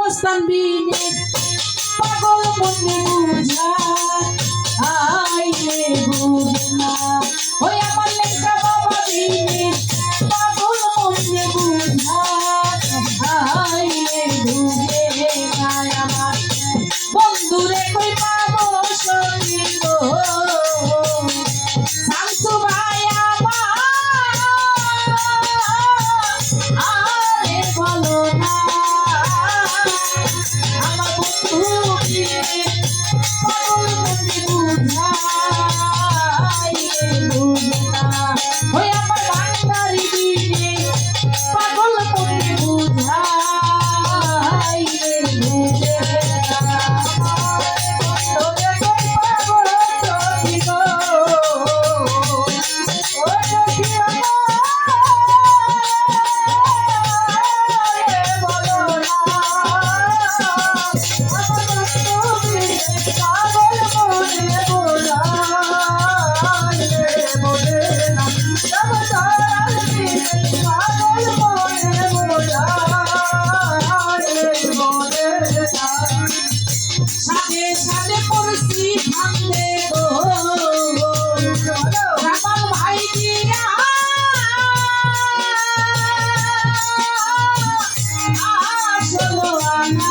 মুস্তানবিনে পাগল মন্দির সালে পড়ছি ভাঙতে আমার ভাই দিয়া। আসলো আনা।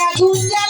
Yeah,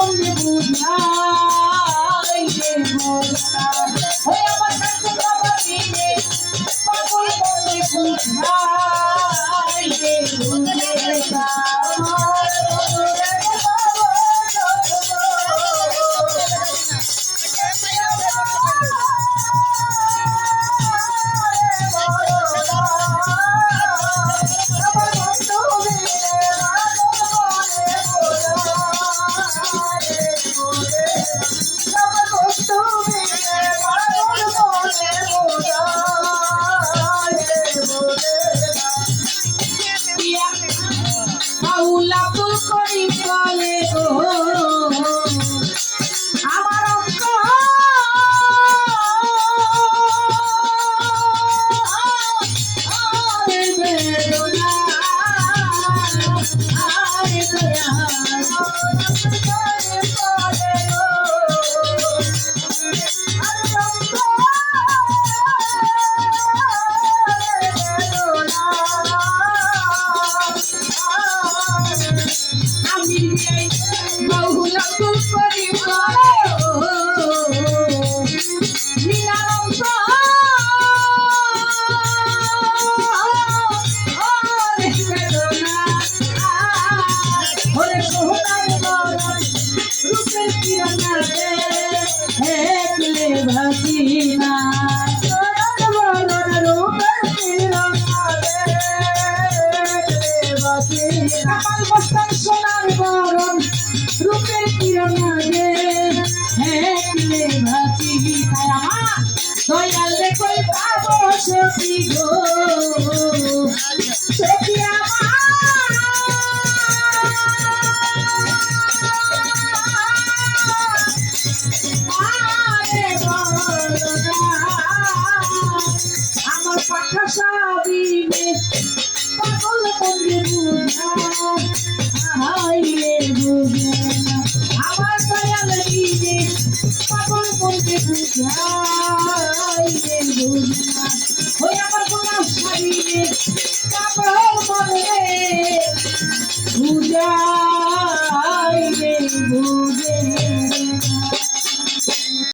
বলে বুঝাই রে মোরা yeah. কামাল সোনার বরণ, রূপের কিরণাতে হেকলে ভাসিনা আমার দয়াল রে কই পাবো গো? সখী আমার। পাখা সাবিনে পাগল মন্দির বুঝা হাইরে বুঝে। আমার দয়াল পাগল মন্দির বুঝা।